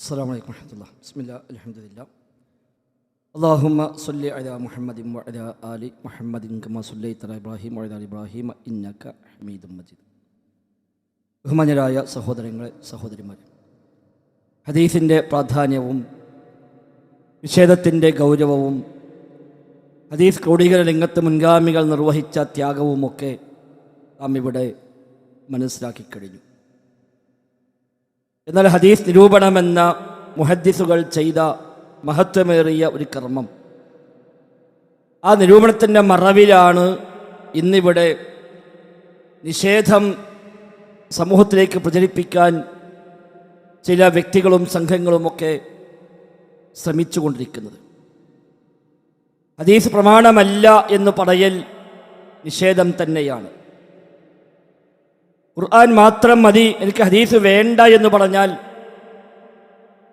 السلام عليكم ورحمة الله بسم الله الحمد لله اللهم صل على محمد وعلى آل محمد كما صليت على إبراهيم وعلى آل إبراهيم إنك حميد مجيد ബഹുമാന്യരായ സഹോദരങ്ങളെ സഹോദരിമാരെ ഹദീസിൻ്റെ പ്രാധാന്യവും നിഷേധത്തിൻ്റെ ഗൗരവവും ഹദീസ് ക്രോഡീകരണ രംഗത്ത് മുൻഗാമികൾ നിർവഹിച്ച ത്യാഗവുമൊക്കെ നാം ഇവിടെ മനസ്സിലാക്കി കഴിഞ്ഞു എന്നാൽ ഹദീസ് നിരൂപണമെന്ന മുഹദ്ദിസുകൾ ചെയ്ത മഹത്വമേറിയ ഒരു കർമ്മം. ആ നിരൂപണത്തിന്റെ മറവിലാണ് ഇന്നിവിടെ നിഷേധം സമൂഹത്തിലേക്ക് പ്രചരിപ്പിക്കാൻ ചില വ്യക്തികളും സംഘങ്ങളുമൊക്കെ ശ്രമിച്ചുകൊണ്ടിരിക്കുന്നത്. ഹദീസ് പ്രമാണമല്ല എന്ന് പറയൽ നിഷേധം തന്നെയാണ്. ഖുർആൻ മാത്രം മതി എനിക്ക് ഹദീസ് വേണ്ട എന്ന് പറഞ്ഞാൽ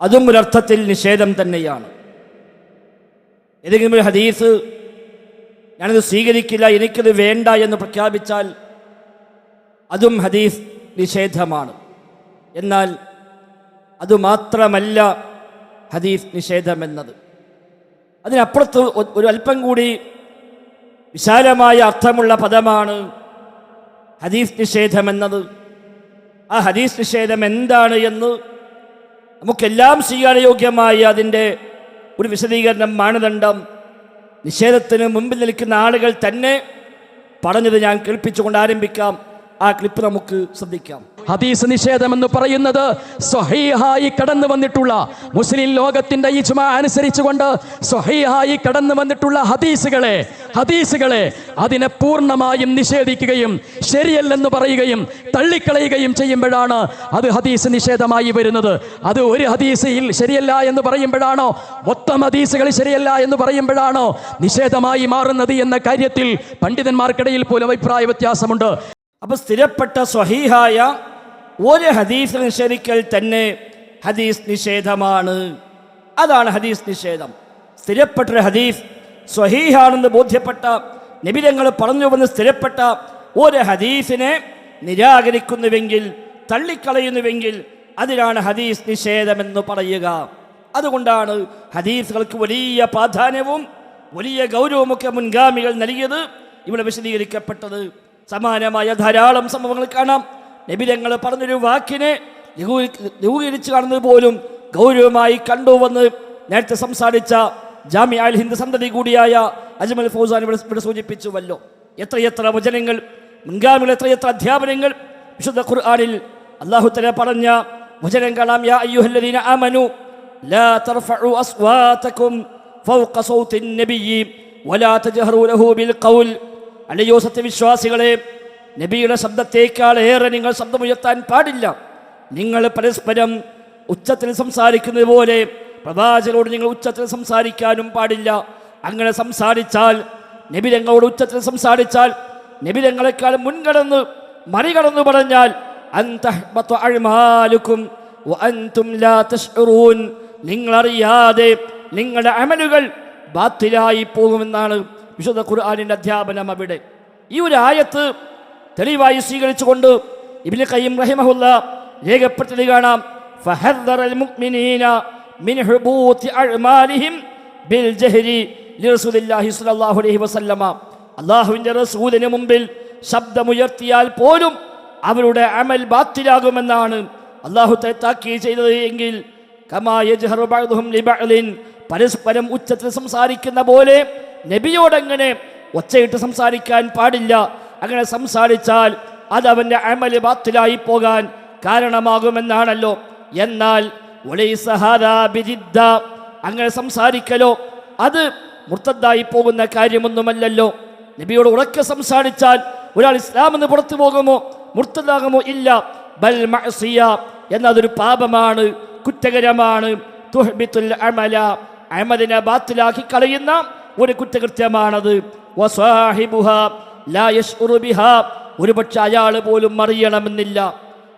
അതും ഒരർത്ഥത്തിൽ നിഷേധം തന്നെയാണ്. ഏതെങ്കിലും ഒരു ഹദീസ് ഞാനത് സ്വീകരിക്കില്ല എനിക്കത് വേണ്ട എന്ന് പ്രഖ്യാപിച്ചാൽ അതും ഹദീസ് നിഷേധമാണ്. എന്നാൽ അതുമാത്രമല്ല ഹദീസ് നിഷേധമെന്നത്. അതിനപ്പുറത്ത് ഒരു അല്പം കൂടി വിശാലമായ അർത്ഥമുള്ള പദമാണ് ഹദീസ് നിഷേധം എന്നത് ആ ഹദീസ് നിഷേധം എന്താണ് എന്ന് നമുക്കെല്ലാം സ്വീകാര്യയോഗ്യമായ അതിന്റെ ഒരു വിശദീകരണം മാനദണ്ഡം. നിഷേധത്തിന് മുമ്പിൽ നിൽക്കുന്ന ആളുകൾ തന്നെ പറഞ്ഞത് ഞാൻ കേൾപ്പിച്ചുകൊണ്ട് ആരംഭിക്കാം. ആ ക്ലിപ്പ് നമുക്ക് ശ്രദ്ധിക്കാം. ഹദീസ് നിഷേധം എന്ന് പറയുന്നത് സ്വഹീഹായി കടന്നു വന്നിട്ടുള്ള മുസ്ലിം ലോകത്തിന്റെ ഇജ്മ അനുസരിച്ചുകൊണ്ട് സ്വഹീഹായി കടന്നു വന്നിട്ടുള്ള ഹദീസുകളെ ഹദീസുകളെ അതിനെ പൂർണമായും നിഷേധിക്കുകയും ശരിയല്ലെന്ന് പറയുകയും തള്ളിക്കളയുകയും ചെയ്യുമ്പോഴാണ് അത് ഹദീസ് നിഷേധമായി വരുന്നത്. അത് ഒരു ഹദീസിൽ ശരിയല്ല എന്ന് പറയുമ്പോഴാണോ? മൊത്തം ഹദീസുകൾ ശരിയല്ല എന്ന് പറയുമ്പോഴാണോ നിഷേധമായി മാറുന്നത് എന്ന കാര്യത്തിൽ പണ്ഡിതന്മാർക്കിടയിൽ പോലും അഭിപ്രായ വ്യത്യാസമുണ്ട്. അപ്പൊ സ്ഥിരപ്പെട്ട സ്വഹീഹായ ഒരു ഹദീസ് നിഷേധിക്കൽ തന്നെ ഹദീസ് നിഷേധമാണ്. അതാണ് ഹദീസ് നിഷേധം. സ്ഥിരപ്പെട്ടൊരു ഹദീസ് സ്വഹീഹാണെന്ന് ബോധ്യപ്പെട്ട നിബിധങ്ങൾ പറഞ്ഞുവെന്ന് സ്ഥിരപ്പെട്ട ഒരു ഹദീസിനെ നിരാകരിക്കുന്നുവെങ്കിൽ തള്ളിക്കളയുന്നുവെങ്കിൽ അതിനാണ് ഹദീസ് നിഷേധമെന്ന് പറയുക. അതുകൊണ്ടാണ് ഹദീസുകൾക്ക് വലിയ പ്രാധാന്യവും വലിയ ഗൗരവമൊക്കെ മുൻഗാമികൾ നൽകിയത് ഇവിടെ വിശദീകരിക്കപ്പെട്ടത്. സമാനമായ ധാരാളം സംഭവങ്ങൾ കാണാം. നബിരങ്ങൾ പറഞ്ഞൊരു വാക്കിനെ ലഘൂകരിച്ച് കാണുന്നത് പോലും ഗൗരവമായി കണ്ടുവന്ന് നേരത്തെ സംസാരിച്ച ജാമ്യ അൽ ഹിന്ദ് സന്തതി കൂടിയായ അജ്മൽ ഫൗസാൻ ഇവിടെ ഇവിടെ സൂചിപ്പിച്ചുവല്ലോ. എത്രയെത്ര വചനങ്ങൾ മുൻഗാമികൾ എത്രയെത്ര അധ്യാപനങ്ങൾ വിശുദ്ധ ഖുർആാനിൽ അള്ളാഹു തല പറഞ്ഞ വചനം കാണാം യാ അയ്യുഹല്ലദീന ആമനു ലാ തർഫഉ അസ്വാതകും ഫൗഖ സൗത്തിൻ വലാ തജഹറു ലഹു ബിൽ ഖൗൽ. അല്ലയോ സത്യവിശ്വാസികളെ നബിയുടെ ശബ്ദത്തേക്കാൾ ഏറെ നിങ്ങൾ ശബ്ദമുയർത്താൻ പാടില്ല. നിങ്ങൾ പരസ്പരം ഉച്ചത്തിൽ സംസാരിക്കുന്നത് പോലെ പ്രവാചകരോട് നിങ്ങൾ ഉച്ചത്തിൽ സംസാരിക്കാനും പാടില്ല. അങ്ങനെ സംസാരിച്ചാൽ നബിരങ്ങളോട് ഉച്ചത്തിൽ സംസാരിച്ചാൽ നബിരങ്ങളെക്കാൾ മുൻകടന്ന് മറികടന്നു പറഞ്ഞാൽ നിങ്ങളറിയാതെ നിങ്ങളുടെ അമലുകൾ ബാത്തിലായി പോകുമെന്നാണ് വിശുദ്ധ ഖുർആാനിന്റെ അധ്യാപനം അവിടെ. ഈ ഒരു ആയത്ത് തെളിവായി സ്വീകരിച്ചുകൊണ്ട് ഇബിന് കയ്യം റഹിമഹുല്ല രേഖപ്പെടുത്തി കാണാം. അള്ളാഹുവിന്റെ റസൂലിന് മുമ്പിൽ ശബ്ദമുയർത്തിയാൽ പോലും അവരുടെ അമൽ ബാത്തിലാകുമെന്നാണ് അള്ളാഹു താക്കി ചെയ്തത് എങ്കിൽ പരസ്പരം ഉച്ചത്തിൽ സംസാരിക്കുന്ന പോലെ നബിയോടെങ്ങനെ ഒച്ചയിട്ട് സംസാരിക്കാൻ പാടില്ല. അങ്ങനെ സംസാരിച്ചാൽ അത് അവന്റെ അമൽ ബാത്തിലായി പോകാൻ കാരണമാകുമെന്നാണല്ലോ. എന്നാൽ അങ്ങനെ സംസാരിക്കലോ? അത് മുർത്തദ്ദായി പോകുന്ന കാര്യമൊന്നുമല്ലല്ലോ. നബിയോട് ഉറക്കെ സംസാരിച്ചാൽ ഒരാൾ ഇസ്ലാം എന്ന് പുറത്തു പോകുമോ? മുർത്തദാകുമോ? ഇല്ല. ബൽ എന്നതൊരു പാപമാണ് കുറ്റകരമാണ്. തുഹ്ബിത്തുൽ അമല അമലിനെ ബാത്തിലാക്കി കളയുന്ന ഒരു കുറ്റകൃത്യമാണത്. ലായഷ് ഉറുബിഹ ഒരുപക്ഷെ അയാൾ പോലും അറിയണമെന്നില്ല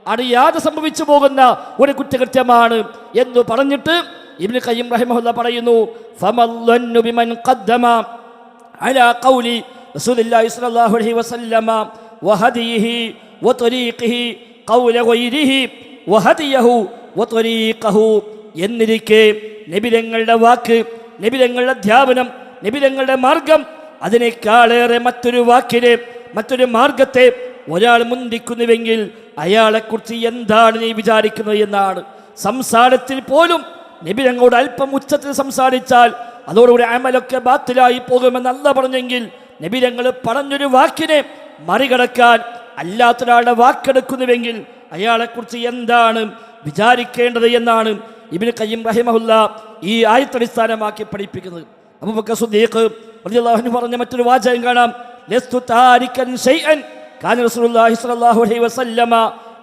അറിയാതെ സംഭവിച്ചു പോകുന്ന ഒരു കുറ്റകൃത്യമാണ് എന്ന് പറഞ്ഞിട്ട് ഇബ്നു കയ്യം റഹിമഹുല്ല പറയുന്നു ഖദ്ദമ അലാ ഖൗലി റസൂലുള്ളാഹി അലൈഹി വസല്ലമ വതരീഖിഹി ഖൗല വഹദിയഹു വതരീഖഹു എന്നിരിക്കെ നബിതങ്ങളുടെ വാക്ക് നബിതങ്ങളുടെ അധ്യാപനം നബിതങ്ങളുടെ മാർഗം അതിനേക്കാളേറെ മറ്റൊരു വാക്കിനെ മറ്റൊരു മാർഗത്തെ ഒരാൾ മുന്തിക്കുന്നുവെങ്കിൽ അയാളെക്കുറിച്ച് എന്താണ് നീ വിചാരിക്കുന്നത് എന്നാണ്. സംസാരത്തിൽ പോലും നബിരങ്ങളോട് അല്പം ഉച്ചത്തിൽ സംസാരിച്ചാൽ അതോടുകൂടി അമലൊക്കെ ബാത്തിലായി പോകുമെന്നല്ല പറഞ്ഞെങ്കിൽ നബിരങ്ങൾ പറഞ്ഞൊരു വാക്കിനെ മറികടക്കാൻ അല്ലാത്തൊരാളുടെ വാക്കെടുക്കുന്നുവെങ്കിൽ അയാളെക്കുറിച്ച് എന്താണ് വിചാരിക്കേണ്ടത് എന്നാണ് ഇബിന് കയ്യം റഹിമഹുല്ല ഈ ആയത്തടിസ്ഥാനമാക്കി പഠിപ്പിക്കുന്നത്. അബൂബക്കർ സുദ്ദീഖ് റളിയല്ലാഹു പറഞ്ഞ മറ്റൊരു വാചകം കാണാം. ലസ്തു താരിക്കൻ ഷൈഅൻ കാന റസൂലുള്ളാഹി സ്വല്ലല്ലാഹു അലൈഹി വസല്ലമ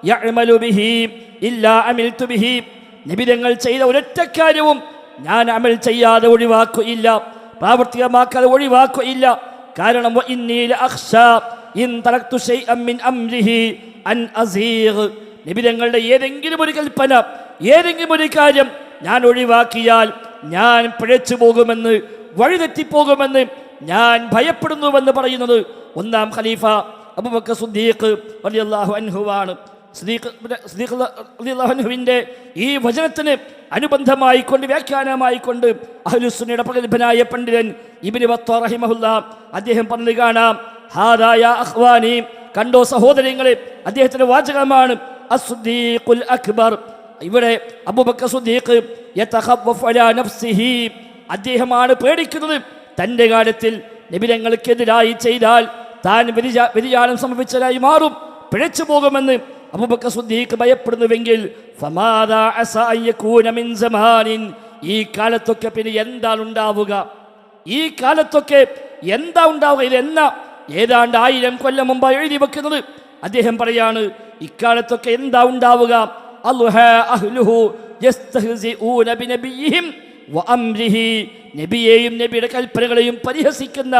യഅമലു ബിഹി ഇല്ലാ അമിൽതു ബിഹി. നിബിധങ്ങൾ ചെയ്ത ഒരൊറ്റ കാര്യവും ഞാൻ അമൽ ചെയ്യാതെ ഒഴിവാക്കുകയില്ല. പ്രാവർത്തികമാക്കാതെ ഒഴിവാക്കുകയില്ല. കാരണം വഇന്നീ അഖ്ഷ ഇൻ തറക്തു ഷൈഅൻ മിൻ അംരിഹി അൻ അസീഗ്. നിബിധങ്ങളുടെ ഏതെങ്കിലും ഒരു കൽപ്പന ഏതെങ്കിലും ഒരു കാര്യം ഞാൻ ഒഴിവാക്കിയാൽ ഞാൻ പിഴച്ചു പോകുമെന്ന് വഴിതെറ്റിപ്പോകുമെന്ന് ഞാൻ ഭയപ്പെടുന്നുവെന്ന് പറയുന്നത് ഒന്നാം ഖലീഫ അബൂബക്കർ സുദ്ദീഖ് റളിയല്ലാഹു അൻഹുവാണ്. അൻഹുവിന്റെ ഈ വചനത്തിന് അനുബന്ധമായി കൊണ്ട് വ്യാഖ്യാനമായി കൊണ്ട് അഹ്ലുസുന്നയുടെ പ്രഗത്ഭനായ പണ്ഡിതൻ ഇബ്നു വത്തോ റഹിമഹുല്ല അദ്ദേഹം പറഞ്ഞു കാണാം. ഹാദായ അഹ്വാനി കണ്ടോ സഹോദരങ്ങളെ അദ്ദേഹത്തിന്റെ വാചകമാണ് അക്ബർ. ഇവിടെ അബൂബക്കർ സുദ്ദീഖ് അദ്ദേഹമാണ് പേടിക്കുന്നത്. തന്റെ കാര്യത്തിൽ നിബിരങ്ങൾക്കെതിരായി ചെയ്താൽ താൻ വ്യതിചാ- വ്യതിചാരം സംഭവിച്ചതായി മാറും. പിഴച്ചു പോകുമെന്ന് അബൂബക്കർ സുദ്ദീഖ് ഭയപ്പെടുന്നുവെങ്കിൽ ഈ കാലത്തൊക്കെ പിന്നെ എന്താണ് ഉണ്ടാവുക? ഈ കാലത്തൊക്കെ എന്താ ഉണ്ടാവുക? ഇതെന്ന ഏതാണ്ട് ആയിരം കൊല്ലം മുമ്പ് എഴുതി വെക്കുന്നത്. അദ്ദേഹം പറയാണ് ഇക്കാലത്തൊക്കെ എന്താ ഉണ്ടാവുക? അഹ്ലുഹു വഅംരിഹി നബിയെയും നബിയുടെ കൽപ്പനകളെയും പരിഹസിക്കുന്ന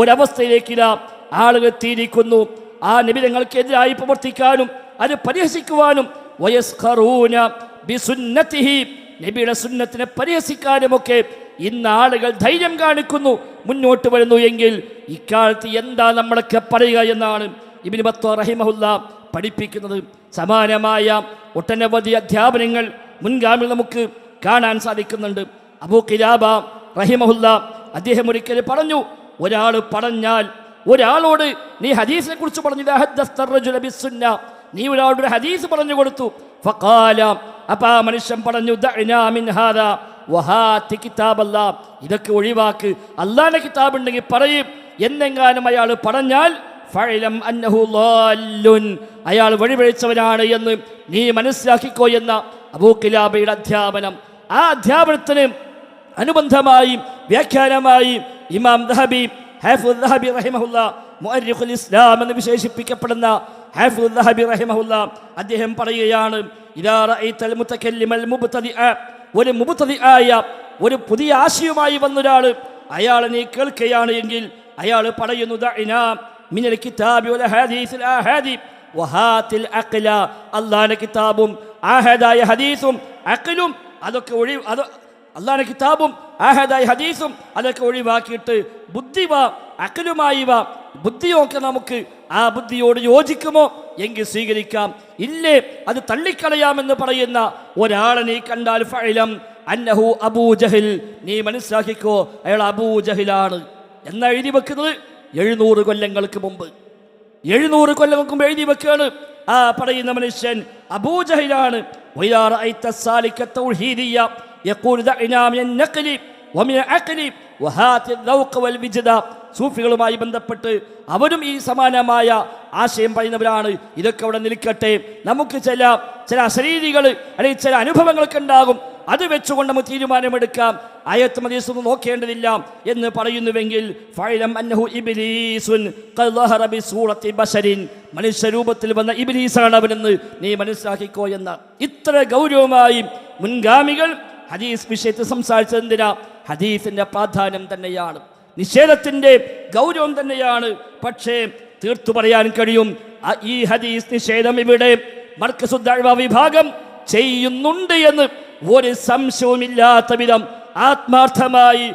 ഒരവസ്ഥയിലേക്ക് ആളുകൾ എത്തിയിരിക്കുന്നു. ആ നബി തങ്ങൾക്കെതിരായി പ്രവർത്തിക്കാനും അത് പരിഹസിക്കുവാനും വയസ്ഖറൂന ബിസുന്നത്തിഹി നബിയുടെ സുന്നത്തിനെ പരിഹസിക്കാനുമൊക്കെ ഇന്ന് ആളുകൾ ധൈര്യം കാണിക്കുന്നു. മുന്നോട്ട് വരുന്നു എങ്കിൽ ഇക്കാലത്ത് എന്താ നമ്മളൊക്കെ പറയുക എന്നാണ് ഇബിൻ ബത്തോ റഹിമഹുല്ല പഠിപ്പിക്കുന്നത്. സമാനമായ ഒട്ടനവധി അധ്യാപനങ്ങൾ മുൻഗാമിൽ നമുക്ക് കാണാൻ സാധിക്കുന്നുണ്ട്. അബൂ കിലാബ റഹിമഹുല്ല അദ്ദേഹം ഒരിക്കൽ പറഞ്ഞു ഒരാൾ പറഞ്ഞാൽ ഒരാളോട് നീ ഹദീസിനെ കുറിച്ച് പറഞ്ഞു നീ ഒരാളുടെ ഹദീസ് പറഞ്ഞു കൊടുത്തു. ഫക്കാല അപ്പം ആ മനുഷ്യൻ പറഞ്ഞു ഇതൊക്കെ ഒഴിവാക്ക്. അള്ളാന്റെ കിതാബ് ഉണ്ടെങ്കിൽ പറയും എന്നെങ്ങാനും അയാൾ പറഞ്ഞാൽ ഫഴലം അന്നഹുലുൻ അയാൾ വഴിപഴിച്ചവനാണ് എന്ന് നീ മനസ്സിലാക്കിക്കോ എന്ന അബൂ കിലാബയുടെ അധ്യാപനം. ആ അധ്യാപനത്തിന് അനുബന്ധമായി വ്യാഖ്യാനമായി ഇമാം ദഹബി ഹാഫുൽ ദഹബി റഹിമഹുല്ല മുഅർരിഖുൽ ഇസ്ലാം എന്ന് വിശേഷിപ്പിക്കപ്പെടുന്ന ഹാഫുൽ ദഹബി റഹിമഹുല്ല അദ്ദേഹം പറയുകയാണ് ഇദാ റഅയ്തൽ മുതകല്ലിമൽ മുബ്തദിഅ ഒരു മുബ്തദിആയ ഒരു പുതിയ ആശയവുമായി വന്നൊരാൾ അയാൾ നീ കേൾക്കുകയാണ് എങ്കിൽ അയാൾ പറയുന്നു മിനൽ കിതാബി വൽ ഹദീസിൽ ആഹാദി വഹാത്തിൽ അഖ്ല അല്ലാഹുവിന്റെ കിതാബും ആഹദായ ഹദീസും അഖ്ലും അതൊക്കെ ഒഴി അള്ളാഹുടെ കിതാബും ആഹദായി ഹദീസും അതൊക്കെ ഒഴിവാക്കിയിട്ട് ബുദ്ധി വാ അക്കലുമായി വാ ബുദ്ധിയൊക്കെ നമുക്ക് ആ ബുദ്ധിയോട് യോജിക്കുമോ? എങ്കിൽ സ്വീകരിക്കാം. ഇല്ലേ അത് തള്ളിക്കളയാമെന്ന് പറയുന്ന ഒരാളെ നീ കണ്ടാൽ ഫൈലം അന്നഹു അബൂ അബൂജഹിൽ നീ മനസ്സിലാക്കിക്കോ അയാൾ അബൂ അബൂജഹിലാണ് എന്നാ എഴുതി വെക്കുന്നത്? എഴുന്നൂറ് കൊല്ലങ്ങൾക്ക് മുമ്പ്. എഴുന്നൂറ് കൊല്ലങ്ങൾക്ക് മുമ്പ് എഴുതി വെക്കുകയാണ്. ആ പറയുന്ന മനുഷ്യൻ അബൂ അബൂജഹിലാണ് യക്കൂൽ ദഅനാ മിനൻ നഖലി വമിന അഖലി വഹാതി ദൗഖ വൽ വിജ്ദ സൂഫികളുമായി ബന്ധപ്പെട്ട് അവരും ഈ സമാനമായ ആശയം പറയുന്നവരാണ്. ഇതൊക്കെ അവിടെ നിൽക്കട്ടെ. നമുക്ക് ചില ചില ശരീരികൾ അല്ലെങ്കിൽ ചില അനുഭവങ്ങളൊക്കെ ഉണ്ടാകും. അത് വെച്ചുകൊണ്ട് നമുക്ക് തീരുമാനമെടുക്കാം. അയത്ത് മദീസൊന്നും നോക്കേണ്ടതില്ല എന്ന് പറയുന്നുവെങ്കിൽ മനുഷ്യരൂപത്തിൽ വന്ന ഇബിലീസാണ് അവനെന്ന് നീ മനസ്സിലാക്കിക്കോ എന്ന. ഇത്ര ഗൗരവമായി മുൻഗാമികൾ ഹദീസ് വിഷയത്തിൽ സംസാരിച്ചത് എന്തിനാ? ഹദീസിന്റെ പ്രാധാന്യം തന്നെയാണ്. നിഷേധത്തിന്റെ ഗൗരവം തന്നെയാണ്. പക്ഷേ തീർത്തു പറയാൻ കഴിയും ഈ ഹദീസ് നിഷേധം ഇവിടെ മർക്കസുദ്ധാഴ്വ വിഭാഗം ചെയ്യുന്നുണ്ട് എന്ന് ഒരു സംശയവുമില്ലാത്ത വിധം ആത്മാർത്ഥമായി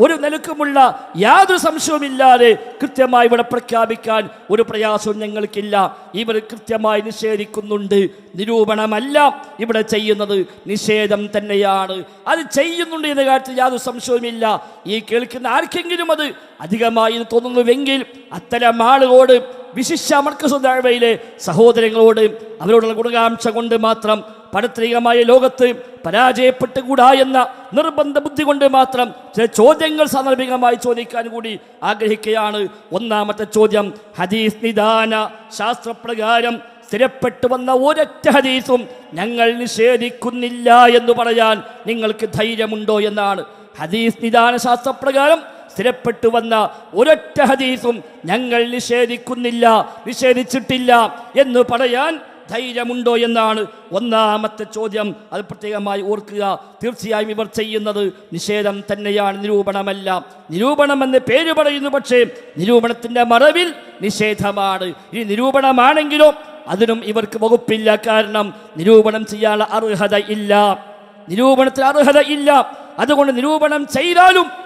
ഒരു നിലക്കുമുള്ള യാതൊരു സംശയവുമില്ലാതെ കൃത്യമായി ഇവിടെ പ്രഖ്യാപിക്കാൻ ഒരു പ്രയാസവും ഞങ്ങൾക്കില്ല. ഇവർ കൃത്യമായി നിഷേധിക്കുന്നുണ്ട്. നിരൂപണമല്ല ഇവിടെ ചെയ്യുന്നത്. നിഷേധം തന്നെയാണ്. അത് ചെയ്യുന്നുണ്ട് എന്ന കാര്യത്തിൽ യാതൊരു സംശയവുമില്ല. ഈ കേൾക്കുന്ന ആർക്കെങ്കിലും അത് അധികമായി തോന്നുന്നുവെങ്കിൽ അത്തരം ആളുകളോട് വിശിഷ്ട മർക്കസുദാഴ്വയിലെ സഹോദരങ്ങളോട് അവരോടുള്ള ഗുണകാംക്ഷ കൊണ്ട് മാത്രം പരത്രികമായ ലോകത്ത് പരാജയപ്പെട്ടുകൂടാ എന്ന നിർബന്ധ ബുദ്ധി കൊണ്ട് മാത്രം ചില ചോദ്യങ്ങൾ സാന്ദർഭികമായി ചോദിക്കാൻ കൂടി ആഗ്രഹിക്കുകയാണ്. ഒന്നാമത്തെ ചോദ്യം ഹദീസ് നിദാന ശാസ്ത്രപ്രകാരം സ്ഥിരപ്പെട്ടു വന്ന ഒരൊറ്റ ഹദീസും ഞങ്ങൾ നിഷേധിക്കുന്നില്ല എന്ന് പറയാൻ നിങ്ങൾക്ക് ധൈര്യമുണ്ടോ എന്നാണ്. ഹദീസ് നിദാന ശാസ്ത്രപ്രകാരം സ്ഥിരപ്പെട്ടു വന്ന ഒരൊറ്റ ഹദീസും ഞങ്ങൾ നിഷേധിക്കുന്നില്ല നിഷേധിച്ചിട്ടില്ല എന്ന് പറയാൻ ധൈര്യമുണ്ടോ എന്നാണ് ഒന്നാമത്തെ ചോദ്യം. അത് പ്രത്യേകമായി ഓർക്കുക. തീർച്ചയായും ഇവർ ചെയ്യുന്നത് നിഷേധം തന്നെയാണ് നിരൂപണമല്ല. നിരൂപണമെന്ന് പേര് പറയുന്നു പക്ഷേ നിരൂപണത്തിന്റെ മറവിൽ നിഷേധമാണ്. ഈ നിരൂപണമാണെങ്കിലോ അതിനും ഇവർക്ക് വകുപ്പില്ല. കാരണം നിരൂപണം ചെയ്യാനുള്ള അർഹത ഇല്ല. നിരൂപണത്തിന് അർഹത ഇല്ല. അതുകൊണ്ട് നിരൂപണം ചെയ്താലും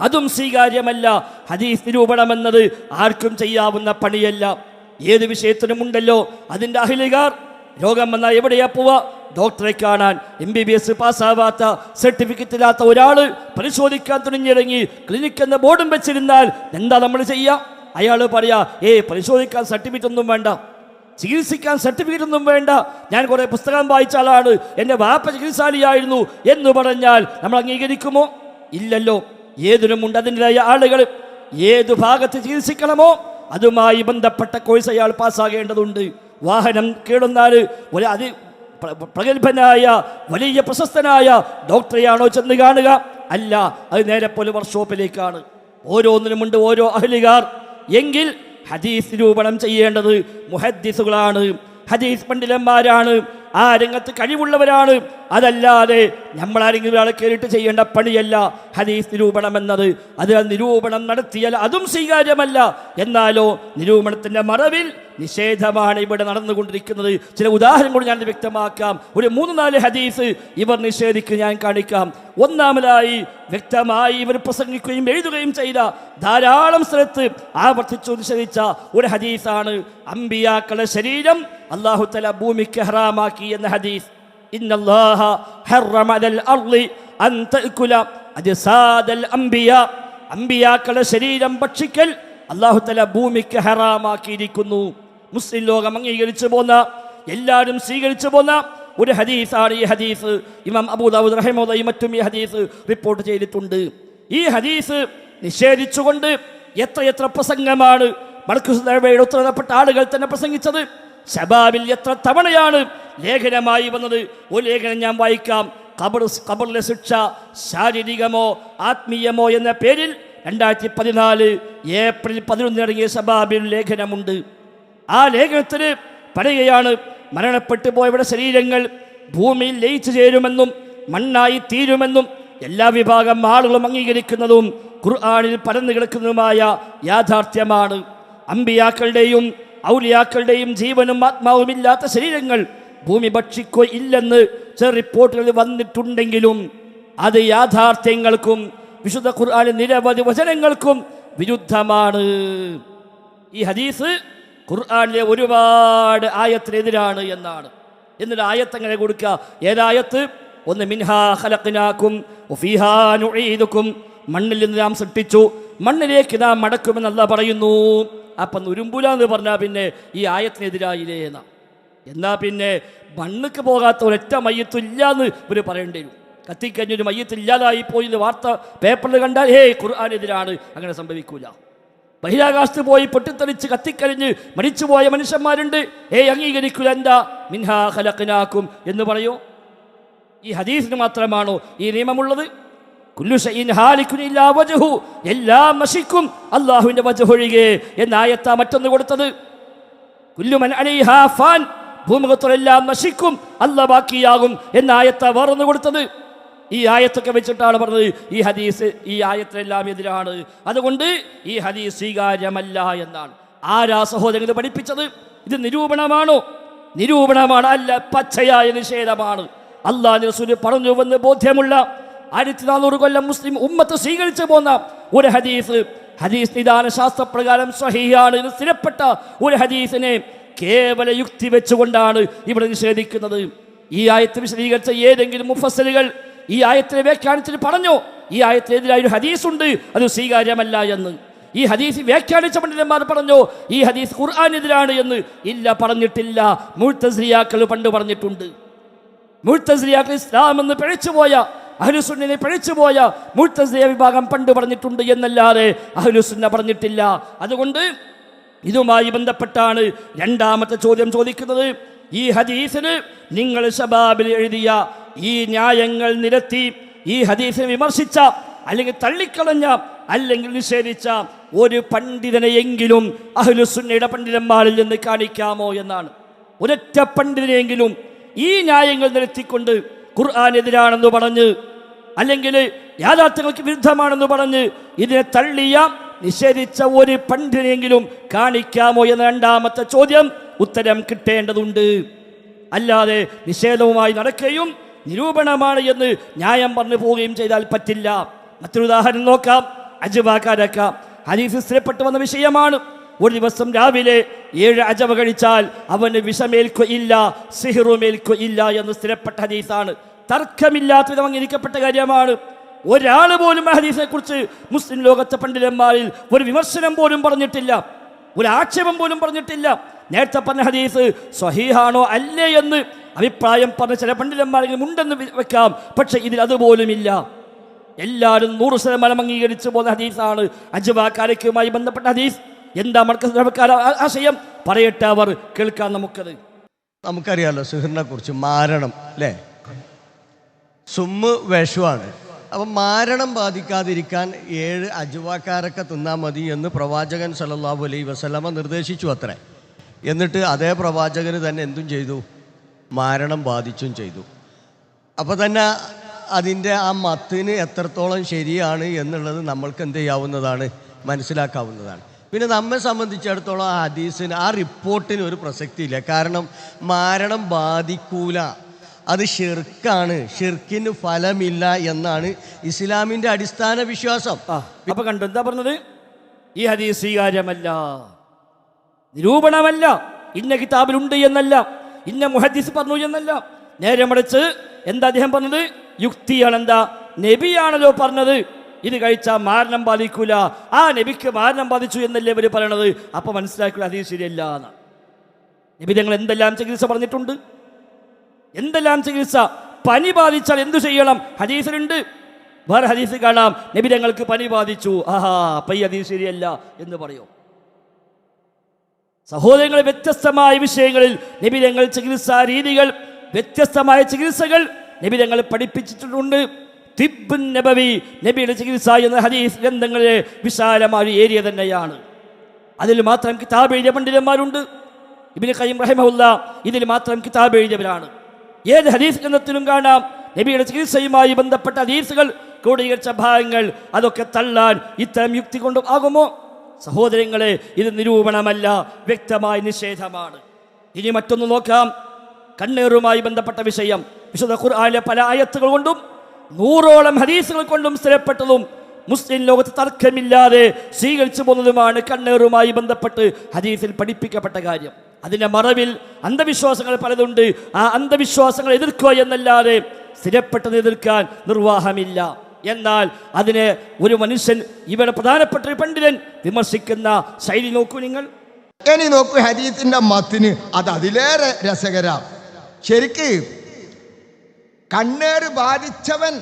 അതും സ്വീകാര്യമല്ല. ഹദീസ് നിരൂപണമെന്നത് ആർക്കും ചെയ്യാവുന്ന പണിയല്ല. ഏത് വിഷയത്തിനും ഉണ്ടല്ലോ. അതിന്റെ അഹിലുകാർ രോഗം വന്നാൽ എവിടെയാ പോവാ ഡോക്ടറെ കാണാൻ. എം ബി ബി എസ് പാസ്സാവാത്ത സർട്ടിഫിക്കറ്റ് ഇല്ലാത്ത ഒരാൾ പരിശോധിക്കാൻ തുണിഞ്ഞിറങ്ങി ക്ലിനിക് എന്ന ബോർഡും വെച്ചിരുന്നാൽ എന്താ നമ്മൾ ചെയ്യുക അയാൾ പറയാ ഏ പരിശോധിക്കാൻ സർട്ടിഫിക്കറ്റ് ഒന്നും വേണ്ട. ചികിത്സിക്കാൻ സർട്ടിഫിക്കറ്റ് ഒന്നും വേണ്ട. ഞാൻ കുറേ പുസ്തകം വായിച്ച ആളാണ്. എന്റെ വാപ്പ ചികിത്സാലിയായിരുന്നു. എന്ന് പറഞ്ഞാൽ നമ്മൾ അംഗീകരിക്കുമോ? ഇല്ലല്ലോ. ഏതിനുമുണ്ട് അതിന്റെതായ ആളുകൾ? ഏതു ഭാഗത്ത് ചികിത്സിക്കണമോ അതുമായി ബന്ധപ്പെട്ട കോഴ്സ് അയാൾ പാസ്സാകേണ്ടതുണ്ട്. വാഹനം കേടുന്നാൽ ഒരു അതി പ്രഗത്ഭനായ വലിയ പ്രശസ്തനായ ഡോക്ടറെയാണോ ചെന്ന് കാണുക? അല്ല അത് നേരെ പോലെ വർക്ക്ഷോപ്പിലേക്കാണ് ഓരോന്നിനുമുണ്ട് ഓരോ അഹലികാർ. എങ്കിൽ ഹദീസ് നിരൂപണം ചെയ്യേണ്ടത് മുഹദ്ദീസുകളാണ്. ഹദീസ് പണ്ഡിതന്മാരാണ്. ആ രംഗത്ത് കഴിവുള്ളവരാണ്. അതല്ലാതെ നമ്മളാരെങ്കിലും ഒരാളെ കയറിയിട്ട് ചെയ്യേണ്ട പണിയല്ല. ഹദീസ് നിരൂപണം എന്നത് അത് നിരൂപണം നടത്തിയാൽ അതും സ്വീകാര്യമല്ല. എന്നാലോ നിരൂപണത്തിന്റെ മറവിൽ നിഷേധമാണ് ഇവിടെ നടന്നുകൊണ്ടിരിക്കുന്നത്. ചില ഉദാഹരണങ്ങൾ ഞാൻ വ്യക്തമാക്കാം. ഒരു മൂന്ന് നാല് ഹദീസ് ഇവർ നിഷേധിക്കുക ഞാൻ കാണിക്കാം. ഒന്നാമതായി വ്യക്തമായി ഇവർ പ്രസംഗിക്കുകയും എഴുതുകയും ചെയ്ത ധാരാളം സ്ഥലത്ത് ആവർത്തിച്ചു നിഷേധിച്ച ഒരു ഹദീസാണ്. അമ്പിയാക്കളുടെ ശരീരം അള്ളാഹുത്തല തല ഭൂമിക്ക് ഹറാമാക്കി. എന്ന ഹദീസ് അമ്പിയാക്കളുടെ ശരീരം ഭക്ഷിക്കൽ അള്ളാഹു തല ഭൂമിക്ക് ഹറാമാക്കിയിരിക്കുന്നു. മുസ്ലിം ലോകം അംഗീകരിച്ചു പോന്ന എല്ലാവരും സ്വീകരിച്ചു പോന്ന ഒരു ഹദീസാണ് ഈ ഹദീസ്. ഇമാം അബൂദാവൂദ് റഹിമുള്ളി മറ്റും ഈ ഹദീസ് റിപ്പോർട്ട് ചെയ്തിട്ടുണ്ട്. ഈ ഹദീസ് നിഷേധിച്ചുകൊണ്ട് എത്രയെത്ര പ്രസംഗമാണ് മടക്കുസുദേവയുടെ ഉത്തരവപ്പെട്ട ആളുകൾ തന്നെ പ്രസംഗിച്ചത്. ശബാബിൽ എത്ര തവണയാണ് ലേഖനമായി വന്നത്? ഒരു ലേഖനം ഞാൻ വായിക്കാം. കബർ കബറിലെ ശിക്ഷ ശാരീരികമോ ആത്മീയമോ എന്ന പേരിൽ രണ്ടായിരത്തി പതിനാല് ഏപ്രിൽ പതിനൊന്നിന് ഇറങ്ങിയ ശബാബിൽ ലേഖനമുണ്ട്. ആ ലേഖനത്തിന് പറയുകയാണ് മരണപ്പെട്ടു പോയവരുടെ ശരീരങ്ങൾ ഭൂമിയിൽ ലയിച്ചു ചേരുമെന്നും മണ്ണായി തീരുമെന്നും എല്ലാ വിഭാഗം ആളുകളും അംഗീകരിക്കുന്നതും ഖുർആാനിൽ പരന്നു കിടക്കുന്നതുമായ യാഥാർത്ഥ്യമാണ്. അമ്പിയാക്കളുടെയും ഔലിയാക്കളുടെയും ജീവനും ആത്മാവുമില്ലാത്ത ശരീരങ്ങൾ ഭൂമി ഭക്ഷിക്കോ ഇല്ലെന്ന് ചില റിപ്പോർട്ടുകൾ വന്നിട്ടുണ്ടെങ്കിലും അത് യാഥാർത്ഥ്യങ്ങൾക്കും വിശുദ്ധ ഖുർആൻ നിരവധി വചനങ്ങൾക്കും വിരുദ്ധമാണ്. ഈ ഹദീസ് ഖുർആാനിലെ ഒരുപാട് ആയത്തിനെതിരാണ് എന്നാണ്. എന്നിട്ട് ആയത്തങ്ങനെ കൊടുക്കുക? ഏതായത്ത്? ഒന്ന് മിൻഹാ ഹലക്കിനാക്കും മണ്ണിൽ നിന്ന് നാം സൃഷ്ടിച്ചു. മണ്ണിലേക്ക് നാം മടക്കുമെന്നല്ല പറയുന്നു. അപ്പം ഉരുമ്പുല എന്ന് പറഞ്ഞാൽ പിന്നെ ഈ ആയത്തിനെതിരായില്ലേ എന്നാ. എന്നാൽ പിന്നെ മണ്ണുക്ക് പോകാത്ത ഒരൊറ്റ മയ്യത്തില്ല എന്ന് ഇവർ പറയേണ്ടി വരും. കത്തിക്കഴിഞ്ഞൊരു മയ്യത്ത് ഇല്ലാതായി പോയി വാർത്ത പേപ്പറിൽ കണ്ടാൽ ഹേ ഖുർആാനെതിരാണ്. അങ്ങനെ സംഭവിക്കൂല. ബഹിരാകാശത്ത് പോയി പൊട്ടിത്തെറിച്ച് കത്തിക്കരിഞ്ഞ് മരിച്ചുപോയ മനുഷ്യന്മാരുണ്ട്. ഏ അംഗീകരിക്കുക എന്താ? മിൻഹാ ഖലഖ്നാക്കും എന്ന് പറയൂ? ഈ ഹദീസിന് മാത്രമാണോ ഈ നിയമമുള്ളത്? എല്ലാം നശിക്കും അള്ളാഹുവിന്റെ വജഹൊഴികെ എന്നായത്ത മറ്റൊന്ന് കൊടുത്തത്. കുല്ലുമൻ ഭൂമുഖത്തുള്ളെല്ലാം നശിക്കും അല്ല ബാക്കിയാകും എന്ന ആയത്ത വേറൊന്ന് കൊടുത്തത്. ഈ ആയത്തൊക്കെ വെച്ചിട്ടാണ് പറഞ്ഞത്. ഈ ഹദീസ് ഈ ആയത്തിനെല്ലാം എതിരാണ്. അതുകൊണ്ട് ഈ ഹദീസ് സ്വീകാര്യമല്ല എന്നാണ്. ആരാ സഹോദരൻ പഠിപ്പിച്ചത്? ഇത് നിരൂപണമാണോ? നിരൂപണമാണ് അല്ല പച്ചയായ നിഷേധമാണ്. അള്ളാഹ് പറഞ്ഞു വന്ന് ബോധ്യമുള്ള ആയിരത്തി നാനൂറ് കൊല്ലം മുസ്ലിം ഉമ്മത്ത് സ്വീകരിച്ചു പോന്ന ഒരു ഹദീസ്. ഹദീസ് നിദാന ശാസ്ത്രപ്രകാരം സഹിയാണ് സ്ഥിരപ്പെട്ട ഒരു ഹദീസിനെ കേവല യുക്തി വെച്ചുകൊണ്ടാണ് ഇവിടെ നിഷേധിക്കുന്നത്. ഈ ആയത്ത് വിശദീകരിച്ച ഏതെങ്കിലും മുഫസലുകൾ ഈ ആയത്തിനെ വ്യാഖ്യാനിച്ചിട്ട് പറഞ്ഞു ഈ ആയത്തിനെതിരായ ഒരു ഹദീസ് ഉണ്ട് അത് സ്വീകാര്യമല്ല എന്ന്. ഈ ഹദീസ് വ്യാഖ്യാനിച്ച പണ്ഡിതന്മാർ പറഞ്ഞു ഈ ഹദീസ് ഖുർആാനെതിരാണ് എന്ന്. ഇല്ല പറഞ്ഞിട്ടില്ല. മുഴുത്തസ്രിയാക്കൾ പണ്ട് പറഞ്ഞിട്ടുണ്ട്. മുഴുത്തസ്രിയാക്കൾ ഇസ്ലാം എന്ന് പിഴച്ചുപോയ അഹ്ലുസുന്നിനെ പഴിച്ചുപോയ മുഴുത്തസ്രിയ വിഭാഗം പണ്ട് പറഞ്ഞിട്ടുണ്ട് എന്നല്ലാതെ അഹ്ലുസുന്ന പറഞ്ഞിട്ടില്ല. അതുകൊണ്ട് ഇതുമായി ബന്ധപ്പെട്ടാണ് രണ്ടാമത്തെ ചോദ്യം ചോദിക്കുന്നത്. ഈ ഹദീസിന് നിങ്ങൾ ഷബാബിൽ എഴുതിയ ഈ ന്യായങ്ങൾ നിരത്തി ഈ ഹദീസിനെ വിമർശിച്ച അല്ലെങ്കിൽ തള്ളിക്കളഞ്ഞ അല്ലെങ്കിൽ നിഷേധിച്ച ഒരു പണ്ഡിതനെയെങ്കിലും അഹ്ലുസുന്നയുടെ പണ്ഡിതന്മാരിൽ നിന്ന് കാണിക്കാമോ എന്നാണ്. ഒരൊറ്റ പണ്ഡിതനെയെങ്കിലും ഈ ന്യായങ്ങൾ നിരത്തിക്കൊണ്ട് ഖുർആാനെതിരാണെന്ന് പറഞ്ഞ് അല്ലെങ്കിൽ യാഥാർത്ഥ്യങ്ങൾക്ക് വിരുദ്ധമാണെന്ന് പറഞ്ഞ് ഇതിനെ തള്ളിയ നിഷേധിച്ച ഒരു പണ്ഡിനെങ്കിലും കാണിക്കാമോ എന്ന രണ്ടാമത്തെ ചോദ്യം ഉത്തരം കിട്ടേണ്ടതുണ്ട്. അല്ലാതെ നിഷേധവുമായി നടക്കുകയും നിരൂപണമാണ് എന്ന് ന്യായം പറഞ്ഞു പോവുകയും ചെയ്താൽ പറ്റില്ല. മറ്റൊരു ഉദാഹരണം നോക്കാം. അജുബാക്കാരക്കാം ഹരീഫ് സ്ഥിരപ്പെട്ടു വന്ന വിഷയമാണ്. ഒരു ദിവസം രാവിലെ ഏഴ് അജവ കഴിച്ചാൽ അവന് വിഷമേൽക്കുകയില്ല സിഹിറുമേൽക്കുകയില്ല എന്ന് സ്ഥിരപ്പെട്ട ഹദീസാണ്. തർക്കമില്ലാത്ത വിധം അംഗീകരിക്കപ്പെട്ട കാര്യമാണ്. ഒരാൾ പോലും ഹദീസിനെ കുറിച്ച് മുസ്ലിം ലോകത്തെ പണ്ഡിതന്മാരിൽ ഒരു വിമർശനം പോലും പറഞ്ഞിട്ടില്ല. ഒരു ആക്ഷേപം പോലും പറഞ്ഞിട്ടില്ല. നേരത്തെ പറഞ്ഞ ഹദീസ് സ്വഹീഹാണോ അല്ലേ എന്ന് അഭിപ്രായം പറഞ്ഞ ചില പണ്ഡിതന്മാരെങ്കിലും ഉണ്ടെന്ന് വെക്കാം. പക്ഷെ ഇതിൽ അതുപോലുമില്ല എല്ലാവരും നൂറ് ശതമാനം അംഗീകരിച്ചു പോകുന്ന ഹദീസാണ്. അജുവാക്കാരക്കുമായി ബന്ധപ്പെട്ട ഹദീസ്. എന്താ മർക്കസ് ആശയം? പറയട്ടെ അവർ കേൾക്കാൻ നമുക്കത്. നമുക്കറിയാലോ സുഹൃനെ കുറിച്ച് മാരണം അല്ലേ? സുമ്മ് വിഷമാണ് അപ്പം മാരണം ബാധിക്കാതിരിക്കാൻ ഏഴ് അജുവാക്കാരൊക്കെ തിന്നാൽ മതി എന്ന് പ്രവാചകൻ സല്ലല്ലാഹു അലൈ വസ്ലമ നിർദ്ദേശിച്ചു അത്രേ. എന്നിട്ട് അതേ പ്രവാചകന് തന്നെ എന്തും ചെയ്തു? മാരണം ബാധിച്ചും ചെയ്തു. അപ്പോൾ തന്നെ അതിന്റെ ആ മത്തിന് എത്രത്തോളം ശരിയാണ് എന്നുള്ളത് നമ്മൾക്ക് എന്ത് ചെയ്യാവുന്നതാണ്? മനസ്സിലാക്കാവുന്നതാണ്. പിന്നെ നമ്മെ സംബന്ധിച്ചിടത്തോളം ആ ഹദീസിന് ആ റിപ്പോർട്ടിന് ഒരു പ്രസക്തിയില്ല. കാരണം മാരണം ബാധിക്കൂല. അത് ഷിർക്കാണ് ഷിർക്കിന് ഫലമില്ല എന്നാണ് ഇസ്ലാമിന്റെ അടിസ്ഥാന വിശ്വാസം. ഇപ്പൊ കണ്ടു. എന്താ പറഞ്ഞത്? ഈ ഹദീസ് സ്വീകാര്യമല്ല. നിരൂപണമല്ല. ഇന്ന കിതാബിലുണ്ട് എന്നല്ല. ഇന്ന മുഹദീസ് പറഞ്ഞു എന്നല്ല. നേരെ മറിച്ച് എന്താ അദ്ദേഹം പറഞ്ഞത്? യുക്തിയാണ് എന്താ നബിയാണല്ലോ പറഞ്ഞത്. ഇത് കഴിച്ചാൽ മാരണം ബാധിക്കൂല ആ നബിക്ക് മാരണം ബാധിച്ചു എന്നല്ലേ ഇവർ പറയണത്? അപ്പോൾ മനസ്സിലാക്കുക അതേ ശരിയല്ല നബി ഞങ്ങൾ എന്തെല്ലാം ചികിത്സ പറഞ്ഞിട്ടുണ്ട്? എന്തെല്ലാം ചികിത്സ? പനി ബാധിച്ചാൽ എന്തു ചെയ്യണം? ഹദീസിലുണ്ട്. വേറെ ഹദീസ് കാണാം. നബി ഞങ്ങൾക്ക് പനി ബാധിച്ചു. ആഹാ പൈ ഹദീസ് ശരിയല്ല എന്ന് പറയൂ. സഹോദരങ്ങളെ വ്യത്യസ്തമായ വിഷയങ്ങളിൽ നബി ഞങ്ങൾ ചികിത്സാ രീതികൾ വ്യത്യസ്തമായ ചികിത്സകൾ നബി ഞങ്ങൾ പഠിപ്പിച്ചിട്ടുണ്ട്. നബവി നബിയുടെ ചികിത്സ എന്ന ഹദീസ് ഗ്രന്ഥങ്ങളിലെ വിശാലമായ ഏരിയ തന്നെയാണ്. അതിൽ മാത്രം കിതാബ് എഴുതിയ പണ്ഡിതന്മാരുണ്ട്. ഇബിന് ഖയ്യിം റഹിമഹുല്ല ഇതിൽ മാത്രം കിതാബ് എഴുതിയവരാണ്. ഏത് ഹദീസ് ഗ്രന്ഥത്തിലും കാണാം നബിയുടെ ചികിത്സയുമായി ബന്ധപ്പെട്ട ഹദീസുകൾ ക്രോഡീകരിച്ച ഭാഗങ്ങൾ അതൊക്കെ തള്ളാൻ ഇത്തരം യുക്തി കൊണ്ട് ആകുമോ? സഹോദരങ്ങളെ ഇത് നിരൂപണമല്ല വ്യക്തമായ നിഷേധമാണ്. ഇനി മറ്റൊന്ന് നോക്കാം. കണ്ണേറുമായി ബന്ധപ്പെട്ട വിഷയം. വിശുദ്ധ ഖുർആാനിലെ പല ആയത്തുകൾ കൊണ്ടും നൂറോളം ഹദീസുകൾ കൊണ്ടും സ്ഥിരപ്പെട്ടതും മുസ്ലിം ലോകത്ത് തർക്കമില്ലാതെ സ്വീകരിച്ചു പോകുന്നതുമാണ് കണ്ണേറുമായി ബന്ധപ്പെട്ട് ഹദീസിൽ പഠിപ്പിക്കപ്പെട്ട കാര്യം. അതിന്റെ മറവിൽ അന്ധവിശ്വാസങ്ങൾ പലതുണ്ട്. ആ അന്ധവിശ്വാസങ്ങൾ എതിർക്കുക എന്നല്ലാതെ സ്ഥിരപ്പെട്ടത് എതിർക്കാൻ നിർവാഹമില്ല. എന്നാൽ അതിനെ ഒരു മനുഷ്യൻ ഇവിടെ പ്രധാനപ്പെട്ട ഒരു പണ്ഡിതൻ വിമർശിക്കുന്ന ശൈലി നോക്കൂ നിങ്ങൾ. ഇനി നോക്കൂ ഹരീത്തിന്റെ മത്തിന് അത് അതിലേറെ രസകര. ശരിക്ക് കണ്ണേറ് ബാധിച്ചവൻ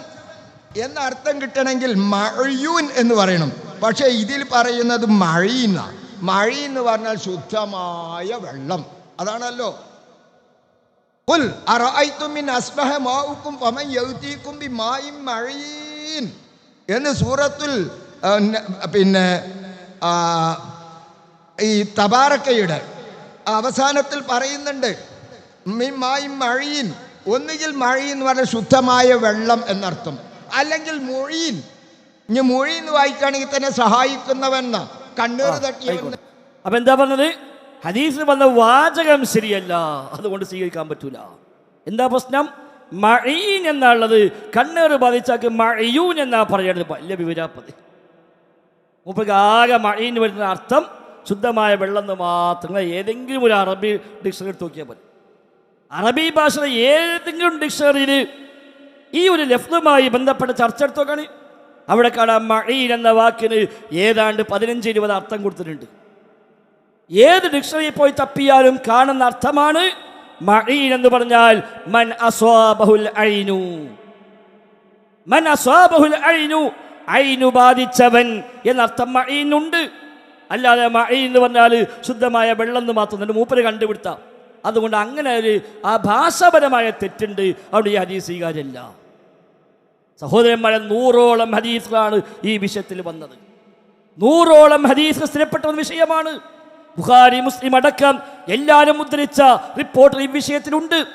എന്ന അർത്ഥം കിട്ടണമെങ്കിൽ മഴയൂൻ എന്ന് പറയണം പക്ഷെ ഇതിൽ പറയുന്നത് മഴയിന്ന മഴ എന്ന് പറഞ്ഞാൽ ശുദ്ധമായ വെള്ളം അതാണല്ലോ قل أرأيتم من أصبح ماؤكم فمن يأتيكم بماء معين എന്ന് സൂറത്തുൽ ആ, ന- പിന്നെ ആ, ഈ തബാറക്കയുടെ അവസാനത്തിൽ പറയുന്നുണ്ട് മിമ്മായി മഴയിൻ ഒന്നുകിൽ മഴയിൻ എന്ന് പറഞ്ഞാൽ ശുദ്ധമായ വെള്ളം എന്നർത്ഥം. അല്ലെങ്കിൽ മൊഴിയിൽ ഇനി മൊഴി എന്ന് വായിക്കുകയാണെങ്കിൽ തന്നെ സഹായിക്കുന്നവെന്ന കണ്ണീർ തട്ടി അപ്പൊ എന്താ പറഞ്ഞത്? ഹദീസിന് വന്ന വാചകം ശരിയല്ല. അതുകൊണ്ട് സ്വീകരിക്കാൻ പറ്റൂല. എന്താ പ്രശ്നം? മഴീൻ എന്നുള്ളത് കണ്ണേറ് ബാധിച്ചാക്ക് മഴയൂൻ എന്നാ പറയുന്നത് വലിയ വിവരാപ്പതി. മുപ്പക്ക് ആകെ മഴീന് വരുന്ന അർത്ഥം ശുദ്ധമായ വെള്ളം എന്ന് മാത്രം. ഏതെങ്കിലും ഒരു അറബി ഡിക്ഷണറി എടുത്ത് നോക്കിയാൽ മതി അറബി ഭാഷയുടെ ഏതെങ്കിലും ഡിക്ഷണറിയിൽ ഈ ഒരു ലഫ്ലുമായി ബന്ധപ്പെട്ട ചർച്ച എടുത്തോക്കാണ് അവിടെ കാണാം മഴീൻ എന്ന വാക്കിന് ഏതാണ്ട് പതിനഞ്ച് ഇരുപത് അർത്ഥം കൊടുത്തിട്ടുണ്ട്. ഏത് ഡിക്ഷണറിയിൽ പോയി തപ്പിയാലും കാണുന്ന അർത്ഥമാണ് മഴീൻ എന്ന് പറഞ്ഞാൽ മൻ അസ്വാബഹുൽ ഐനു. മൻ അസ്വാബഹുൽ ഐനു അയിനു ബാധിച്ചവൻ എന്നർത്ഥം മഴീനുണ്ട് അല്ലാതെ മഴയിൽ എന്ന് പറഞ്ഞാൽ ശുദ്ധമായ വെള്ളം എന്ന് മാത്രം മൂപ്പര് കണ്ടുപിടുത്താം. അതുകൊണ്ട് അങ്ങനെ ഒരു ആ ഭാഷാപരമായ തെറ്റുണ്ട്. അവിടെ ഈ ഹദീസ് സ്വീകാര്യമല്ല സഹോദരന്മാരെ നൂറോളം ഹദീസുകളാണ് ഈ വിഷയത്തിൽ വന്നത്. നൂറോളം ഹദീസ് സ്ഥിരപ്പെട്ട വിഷയമാണ്. ബുഖാരി മുസ്ലിം അടക്കം എല്ലാവരും ഉദ്ധരിച്ച റിപ്പോർട്ട് ഈ വിഷയത്തിലുണ്ട്.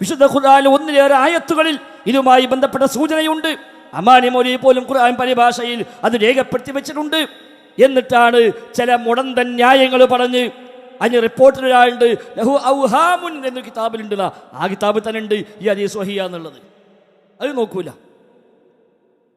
വിശുദ്ധ ഖുർആൻ ഒന്നിലേറെ ആയത്തുകളിൽ ഇതുമായി ബന്ധപ്പെട്ട സൂചനയുണ്ട്. അമാനി മോലി പോലും ഖുർആൻ പരിഭാഷയിൽ അത് രേഖപ്പെടുത്തി വെച്ചിട്ടുണ്ട്. എന്നിട്ടാണ് ചില മുടന്തൻ ന്യായങ്ങൾ പറഞ്ഞ് അതിന് റിപ്പോർട്ടിൽ ഒരാളുണ്ട്. ലഹു ഔഹാമുൻ എന്ന കിതാബിലുണ്ട് ദാ. ആ കിതാബിൽ തന്നെ ഉണ്ട് ഈ ഹദീസ് സ്വഹിയ എന്നുള്ളത് അത് നോക്കൂല.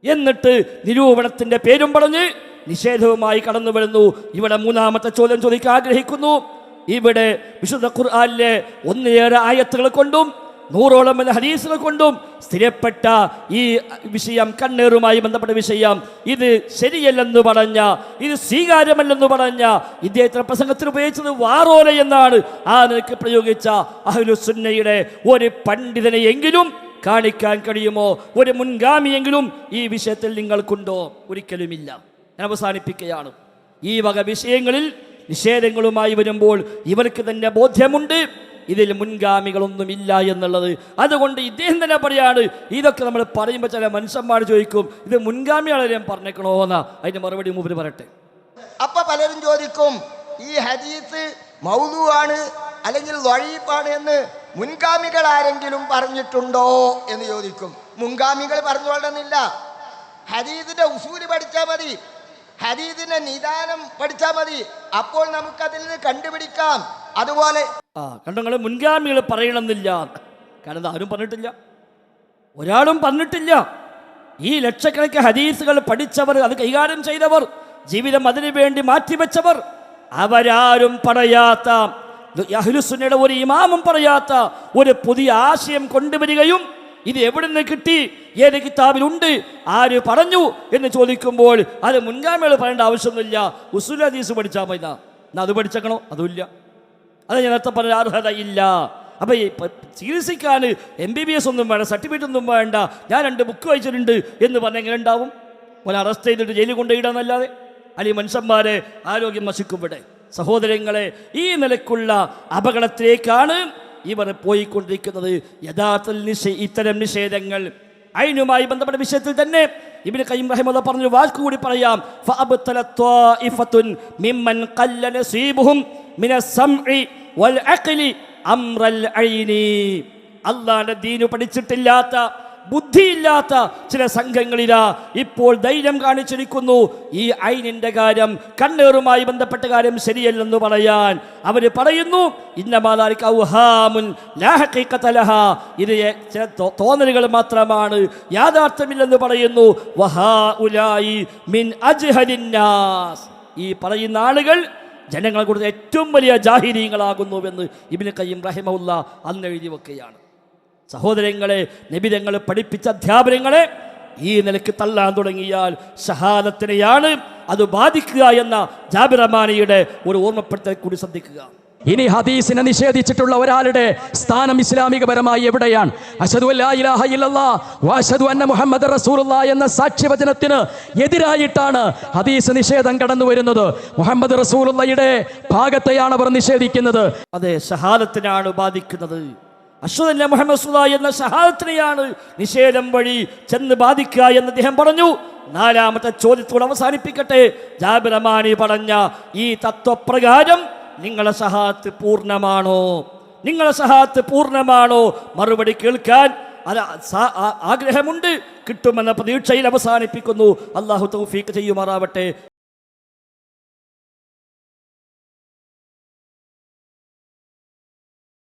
എന്നിട്ട് നിരൂപണത്തിന്റെ പേരും പറഞ്ഞ് നിഷേധവുമായി കടന്നു വരുന്നു. ഇവിടെ മൂന്നാമത്തെ ചോദ്യം ചോദിക്കാൻ ആഗ്രഹിക്കുന്നു. ഇവിടെ വിശുദ്ധ ഖുർആാനിലെ ഒന്നിലേറെ ആയത്തുകൾ കൊണ്ടും നൂറോളം ഹദീസുകൾ കൊണ്ടും സ്ഥിരപ്പെട്ട ഈ വിഷയം കണ്ണേറുമായി ബന്ധപ്പെട്ട വിഷയം. ഇത് ശരിയല്ലെന്ന് പറഞ്ഞ ഇത് സ്വീകാര്യമല്ലെന്ന് പറഞ്ഞ ഇദ്ദേഹത്തിന് പ്രസംഗത്തിൽ ഉപയോഗിച്ചത് വാറോല എന്നാണ്. ആ നിലയ്ക്ക് പ്രയോഗിച്ച അഹ്ലുസുന്നയുടെ ഒരു പണ്ഡിതനെയെങ്കിലും കാണിക്കാൻ കഴിയുമോ? ഒരു മുൻഗാമിയെങ്കിലും ഈ വിഷയത്തിൽ നിങ്ങൾക്കുണ്ടോ? ഒരിക്കലുമില്ല. ഞാൻ അവസാനിപ്പിക്കുകയാണ്. ഈ വക വിഷയങ്ങളിൽ നിഷേധങ്ങളുമായി വരുമ്പോൾ ഇവർക്ക് തന്നെ ബോധ്യമുണ്ട്. ഇതിൽ മുൻഗാമികളൊന്നുമില്ല എന്നുള്ളത്. അതുകൊണ്ട് ഇദ്ദേഹം തന്നെ പറയാണ് ഇതൊക്കെ നമ്മൾ പറയുമ്പോൾ ചില മനുഷ്യന്മാർ ചോദിക്കും ഇത് മുൻഗാമികളെ ഞാൻ പറഞ്ഞേക്കണോ എന്നാ അതിന്റെ മറുപടി മുമ്പിൽ പറയട്ടെ. അപ്പൊ പലരും ചോദിക്കും ഈ ഹദീസ് മൗലു ആണ് അല്ലെങ്കിൽ വഴീപ്പാണ് എന്ന് മുൻഗാമികൾ ആരെങ്കിലും പറഞ്ഞിട്ടുണ്ടോ എന്ന് ചോദിക്കും. മുൻഗാമികൾ പറഞ്ഞുകൊള്ളുന്നില്ല ഹരീതിന്റെ ഉസൂര് പഠിച്ചാൽ മതി. ഹദീദിന്റെ നിദാനം പഠിച്ചാൽ മതി. അപ്പോൾ നമുക്കതിൽ നിന്ന് കണ്ടുപിടിക്കാം. അതുപോലെ ആ കണ്ടങ്ങൾ മുൻഗാമികൾ പറയണമെന്നില്ല. കാരണം ആരും പറഞ്ഞിട്ടില്ല. ഒരാളും പറഞ്ഞിട്ടില്ല. ഈ ലക്ഷക്കണക്കിന് ഹദീസുകൾ പഠിച്ചവർ അത് കൈകാര്യം ചെയ്തവർ ജീവിതം അതിനു വേണ്ടി മാറ്റിവെച്ചവർ അവരാരും പറയാത്ത അഹ്ലുസുന്നയുടെ ഒരു ഇമാമും പറയാത്ത ഒരു പുതിയ ആശയം കൊണ്ടുവരികയും ഇത് എവിടെ നിന്ന് കിട്ടി? ഏത് കിതാബിലുണ്ട്? ആര് പറഞ്ഞു? എന്ന് ചോദിക്കുമ്പോൾ അത് മുൻഗാമികൾ പറയേണ്ട ആവശ്യമൊന്നുമില്ല. ഉസുൽ ഹദീസ് പഠിച്ചാൽ മതി എന്നാ. അത് പഠിച്ചേക്കണോ? അതുമില്ല. അത് ഞാൻ നേരത്തെ പറഞ്ഞ അർഹത ഇല്ല അപ്പൊ ഈ ചികിത്സിക്കാൻ എം ബി ബി എസ് ഒന്നും വേണ്ട സർട്ടിഫിക്കറ്റ് ഒന്നും വേണ്ട. ഞാൻ രണ്ട് ബുക്ക് വായിച്ചിട്ടുണ്ട് എന്ന് പറഞ്ഞാൽ എങ്ങനെ ഉണ്ടാവും? ഓനെ അറസ്റ്റ് ചെയ്തിട്ട് ജയിലിൽ കൊണ്ടുപോയിടാന്നല്ലാതെ. അല്ലെങ്കിൽ മനുഷ്യന്മാരെ ആരോഗ്യം നശിക്കും ഇവിടെ. സഹോദരങ്ങളെ ഈ നിലക്കുള്ള അപകടത്തിലേക്കാണ് ഇവർ പോയിക്കൊണ്ടിരിക്കുന്നത് യഥാർത്ഥ ഇത്തരം നിഷേധങ്ങൾ. അയിനുമായി ബന്ധപ്പെട്ട വിഷയത്തിൽ തന്നെ ഇബിന് കയ്യം റഹിമുള്ള പറഞ്ഞു വാക്ക് കൂടി പറയാം. മിമ്മൻ അള്ളാന്റെ ദീനു പഠിച്ചിട്ടില്ലാത്ത ബുദ്ധിയില്ലാത്ത ചില സംഘങ്ങളിലാ ഇപ്പോൾ ധൈര്യം കാണിച്ചിരിക്കുന്നു. ഈ ഐനിന്റെ കാര്യം കണ്ണേറുമായി ബന്ധപ്പെട്ട കാര്യം ശരിയല്ലെന്ന് പറയാൻ അവർ പറയുന്നു. ഇത് ചില തോന്നലുകൾ മാത്രമാണ്. യാഥാർത്ഥ്യമില്ലെന്ന് പറയുന്നു. മിൻ. ഈ പറയുന്ന ആളുകൾ ജനങ്ങളെ കൂടുതൽ ഏറ്റവും വലിയ ജാഹിരീങ്ങളാകുന്നുവെന്ന് ഇബിന് കയ്യം റഹിമുള്ള അന്ന് എഴുതി വെക്കുകയാണ് സഹോദരങ്ങളെ നിബിതങ്ങൾ പഠിപ്പിച്ച അധ്യാപനങ്ങളെ ഈ നിലയ്ക്ക് തള്ളാൻ തുടങ്ങിയാൽ ഷഹാദത്തിനെയാണ് അത് ബാധിക്കുക എന്ന ജാബിറമാനിയുടെ ഒരു ഓർമ്മപ്പെടുത്തൽ കൂടി ശ്രദ്ധിക്കുക. ഇനി ഹദീസിനെ നിഷേധിച്ചിട്ടുള്ള ഒരാളുടെ സ്ഥാനം ഇസ്ലാമികപരമായി എവിടെയാണ്? ഇലാഹ ഇല്ലല്ലാ അന്ന മുഹമ്മദ് റസൂലുള്ള എന്ന സാക്ഷ്യവചനത്തിന് എതിരായിട്ടാണ് ഹദീസ് നിഷേധം കടന്നു വരുന്നത്. മുഹമ്മദ് റസൂലുള്ളയുടെ ഭാഗത്തെയാണ് അവർ നിഷേധിക്കുന്നത്. അതെ ഷഹാദത്തിനാണ് ബാധിക്കുന്നത്. അശ്വതല്ല മുഹമ്മദ് എന്ന ഷഹാദത്തിനെയാണ് നിഷേധം വഴി ചെന്ന് ബാധിക്കുക എന്ന് അദ്ദേഹം പറഞ്ഞു. നാലാമത്തെ ചോദ്യത്തോട് അവസാനിപ്പിക്കട്ടെ. ജാബിർ റഹ്മാനി പറഞ്ഞ ഈ തത്വപ്രകാരം നിങ്ങളെ സഹാത്ത് പൂർണമാണോ? നിങ്ങളെ സഹാത്ത് പൂർണമാണോ? മറുപടി കേൾക്കാൻ അത് ആഗ്രഹമുണ്ട്. കിട്ടുമെന്ന പ്രതീക്ഷയിൽ അവസാനിപ്പിക്കുന്നു. അള്ളാഹു തൗഫീഖ് ചെയ്യുമാറാവട്ടെ.